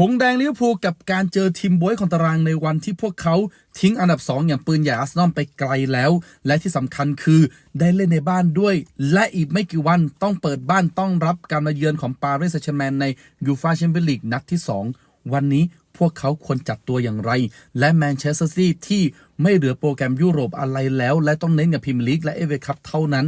หงแดงลิเวอร์พูลกับการเจอทีมบวยของตารางในวันที่พวกเขาทิ้งอันดับ 2 อย่างปืนใหญ่อาร์เซนอลไปไกลแล้ว และที่สำคัญคือได้เล่นในบ้านด้วย และอีกไม่กี่วันต้องเปิดบ้านต้องรับการมาเยือนของปารีสแซงต์แชแมงในยูฟาแชมเปี้ยนลีกนัดที่ 2 วันนี้พวกเขาควรจัดตัวอย่างไร และแมนเชสเตอร์ซิตี้ที่ไม่เหลือโปรแกรมยุโรปอะไรแล้ว และต้องเน้นกับพรีเมียร์ลีกและเอฟเอคัพเท่านั้น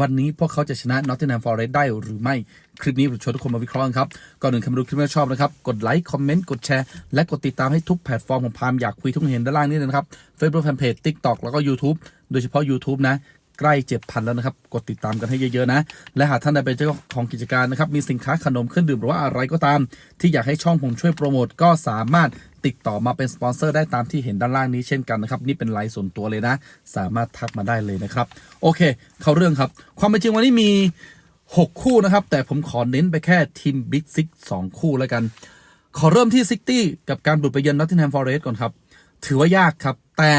วันนี้พวกเขาจะชนะนอตติงแฮมฟอร์เรสได้หรือไม่ คลิปนี้ผมชวนทุกคนมาวิเคราะห์กันครับ ก่อนอื่นใครมาดูคลิปนี้ชอบนะครับ กดไลค์ คอมเมนต์ กดแชร์ และกดติดตามให้ทุกแพลตฟอร์มของพามอยากคุยทุกเห็นด้านล่างนี้เลยนะครับ Facebook Fanpage TikTok แล้วก็ YouTube โดยเฉพาะ YouTube นะใกล้เจ็ดพันแล้วนะครับ กดติดตามกันให้เยอะๆนะ และหากท่านใดเป็นเจ้าของกิจการนะครับ มีสินค้าขนมเครื่องดื่มหรือว่าอะไรก็ตาม ที่อยากให้ช่องผมช่วยโปรโมทก็สามารถติดต่อมาเป็นสปอนเซอร์ได้ตามที่เห็นด้านล่างนี้เช่นกันนะครับ นี่เป็นไลน์ส่วนตัวเลยนะ สามารถทักมาได้เลยนะครับ โอเค เข้าเรื่องครับ ความเป็นจริงวันนี้มี 6 คู่นะครับ แต่ผมขอเน้นไปแค่ทีมบิ๊กซิกสองคู่แล้วกัน ขอเริ่มที่ซิตี้กับการบุกไปเยือนนอตติงแฮมฟอร์เรสต์ก่อนครับ ถือว่ายากครับ แต่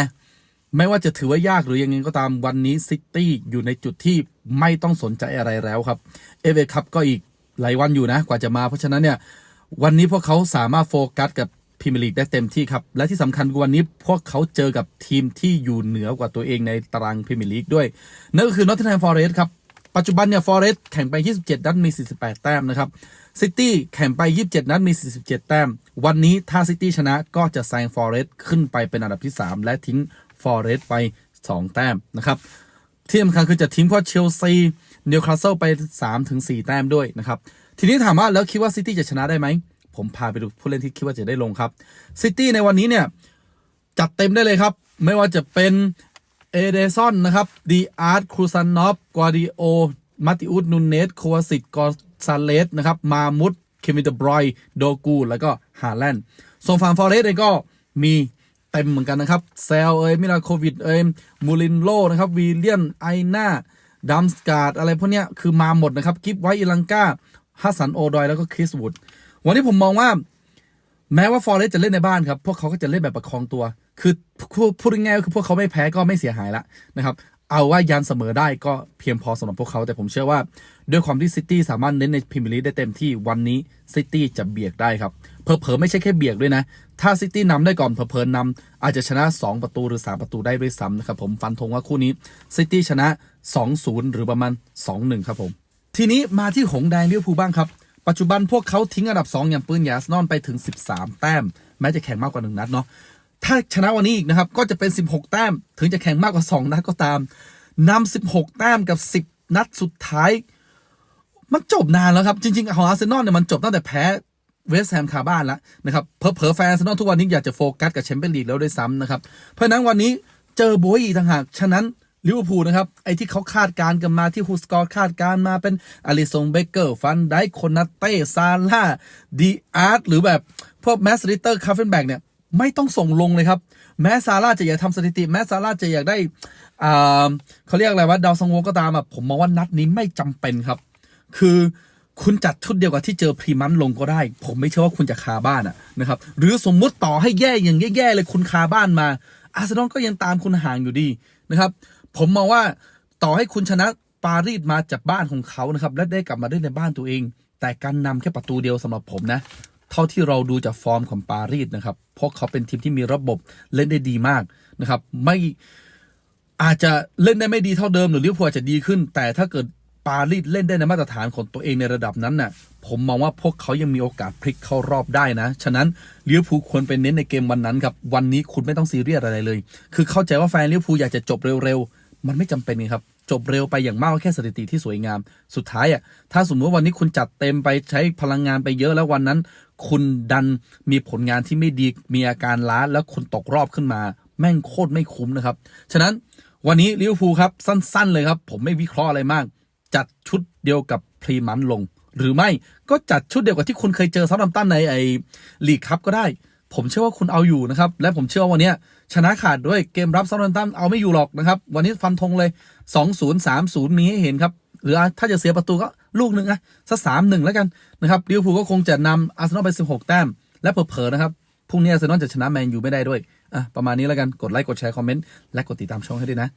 ไม่ว่าจะถือว่ายากหรือยังไงก็ตามวันนี้ซิตี้อยู่ในจุดที่ไม่ต้องสนใจอะไรแล้วครับเอเวคัพก็อีกหลายวันอยู่นะกว่าจะมา เพราะฉะนั้นเนี่ยวันนี้พวกเขาสามารถโฟกัสกับพรีเมียร์ลีกได้เต็มที่ครับ และที่สำคัญคือวันนี้พวกเขาเจอกับทีมที่อยู่เหนือกว่าตัวเองในตารางพรีเมียร์ลีกด้วย นั่นก็คือนอตติงแฮมฟอร์เรสต์ครับ ปัจจุบันเนี่ยฟอร์เรสต์แข่งไป 27 นัดมี 48 แต้มนะครับซิตี้แข่งไป 27 นัดมี 47 แต้ม วันนี้ถ้าซิตี้ชนะก็จะแซงฟอร์เรสต์ขึ้นไปเป็นอันดับที่ 3 และทิ้งฟอร์เรสต์ไป 2 แต้มนะครับที่สำคัญคือจะทิ้งพวกเชลซีนิวคาสเซิลไป3ถึง4แต้มด้วยนะครับทีนี้ถามว่าแล้วคิดว่าซิตี้จะชนะได้ไหมผมพาไปดูผู้เล่นที่คิดว่าจะได้ลงครับซิตี้ในวันนี้เนี่ยจัดเต็มได้เลยครับ ไม่ว่าจะเป็น เอเดซอนนะครับดีอาร์ตครูซานนอฟกวาดิโอมาติอุสนูเนสโควาสิตกอซาเลสนะครับมามุดเคมิเดบรอยโดกู แล้วก็ฮาแลนด์ส่วนฝั่งฟอร์เรสเองก็มีเต็มเหมือนกันนะครับเซลเอ้ยมิลาโควิดเอ้ยมูลินโลนะครับวีเลียนไอนาดัมสการ์ดอะไรพวกเนี้ยคือมาหมดนะครับกิฟไวอิลังกาฮัสสันโอดอยแล้วก็คริสวูดวันนี้ผมมองว่า แม้ว่าฟอร์เรสจะเล่นในบ้านครับ พวกเขาก็จะเล่นแบบประคองตัว คือพูดพูดง่ายๆคือพวกเขาไม่แพ้ก็ไม่เสียหายละนะครับ เอาว่ายันเสมอได้ก็เพียงพอสำหรับพวกเขา แต่ผมเชื่อว่า ด้วยความที่ซิตี้สามารถเน้นในพรีเมียร์ลีกได้เต็มที่วันนี้ซิตี้จะเบียดได้ครับเผลอๆไม่ใช่แค่เบียดด้วยนะ ถ้าซิตี้นำได้ก่อนเผลอๆนำอาจจะชนะ 2 ประตูหรือ 3 ประตูได้ด้วยซ้ำนะครับผมฟันธงว่าคู่นี้ซิตี้ชนะ 2-0 หรือประมาณ 2-1 ครับผมทีนี้มาที่หงแดงลิเวอร์พูลบ้างครับ ปัจจุบันพวกเขาทิ้งอันดับ 2 อย่างปืนใหญ่อาร์เนอลไปถึง 13 แต้ม แม้จะแข่งมากกว่า 1 นัดเนาะถ้าชนะวันนี้อีกนะครับ ก็จะเป็น 16 แต้ม ถึงจะแข่งมากกว่า 2 นัดก็ตามนำ16 แต้มกับ 10 นัดสุดท้าย มันจบนานแล้วครับ จริงๆ ของอาร์เซนอลเนี่ยมันจบตั้งแต่แพ้เวสต์แฮมคาบ้านแล้วนะครับเผลอแฟนอาร์เซนอลทุกวันนี้อยากจะโฟกัสกับแชมเปี้ยนลีกแล้วด้วยซ้ำนะครับ เพราะฉะนั้นวันนี้เจอโบยอีกต่างหาก ฉะนั้น ลิเวอร์พูลนะครับ ไอ้ที่เขาคาดการณ์กันมาที่ฮูสกอร์คาดการณ์มาเป็นอลิซงเบเกอร์ ฟันไดค์คนนาเต้ ซาร่าดีอาร์ตหรือแบบ พวกแมสซิเตอร์คาเฟนแบกเนี่ย ไม่ต้องส่งลงเลยครับ แม้ซาร่าจะอยากทำสถิติ แม้ซาร่าจะอยากได้อ่าเขาเรียกอะไรว่าดาวซังโวก็ตามอะผมมองว่านัดนี้ไม่จำเป็นครับ คือคุณจัดชุดเดียวกับที่เจอพรีมันลงก็ได้ ผมไม่เชื่อว่าคุณจะคาบ้านอะนะครับ หรือสมมุติต่อให้แย่อย่างแย่ๆเลยคุณคาบ้านมา อาร์เซนอลก็ยังตามคุณห่างอยู่ดีนะครับ ผมมองว่าต่อให้คุณชนะปารีสมาจากบ้านของเขานะครับ และได้กลับมาเล่นในบ้านตัวเอง แต่การนำแค่ประตูเดียวสำหรับผมนะ เท่าที่เราดูจากฟอร์มของปารีสนะครับเพราะเขาเป็นทีมที่มีระบบเล่นได้ดีมากนะครับ ไม่อาจจะเล่นได้ไม่ดีเท่าเดิมหรือลิเวอร์พูลอาจจะดีขึ้น แต่ถ้าเกิดปารีสเล่นได้ในมาตรฐานของตัวเองในระดับนั้นน่ะ ผมมองว่าพวกเขายังมีโอกาสพลิกเข้ารอบได้นะ ฉะนั้นลิเวอร์พูลควรไปเน้นในเกมวันนั้นครับ วันนี้คุณไม่ต้องซีเรียสอะไรเลย คือเข้าใจว่าแฟนลิเวอร์พูลอยากจะจบเร็วๆ มันไม่จำเป็นครับจบเร็วไปอย่างมากก็แค่สถิติที่สวยงาม สุดท้ายอะถ้าสมมติว่าวันนี้คุณจัดเต็มไปใช้พลังงานไปเยอะแล้ววันนั้น คุณดันมีผลงานที่ไม่ดีมีอาการล้าแล้วคุณตกรอบขึ้นมา แม่งโคตรไม่คุ้มนะครับ ฉะนั้นวันนี้ลิเวอร์พูลครับสั้น ๆ เลยครับ ผมไม่วิเคราะห์อะไรมาก จัดชุดเดียวกับพรีมันลง หรือไม่ก็จัดชุดเดียวกับที่คุณเคยเจอซัมตัมตันในไอลีกคัพก็ได้ ผมเชื่อว่าคุณเอาอยู่นะครับ และผมเชื่อว่าวันนี้ชนะขาดด้วยเกมรับซัมตัมตันเอาไม่อยู่หรอกนะครับ วันนี้ฟันธงเลย 2-0 3-0 มีให้เห็นครับ หรือถ้าจะเสียประตูก็ลูกหนึ่งนะสักสามหนึ่งแล้วกันนะครับลิเวอร์พูลก็คงจะนำอาร์เซนอลไป 16 แต้ม และเผลอๆนะครับพรุ่งนี้อาร์เซนอลจะชนะแมนยูไม่ได้ด้วยอะประมาณนี้แล้วกันกดไลค์กดแชร์คอมเมนต์และกดติดตามช่องให้ด้วยนะ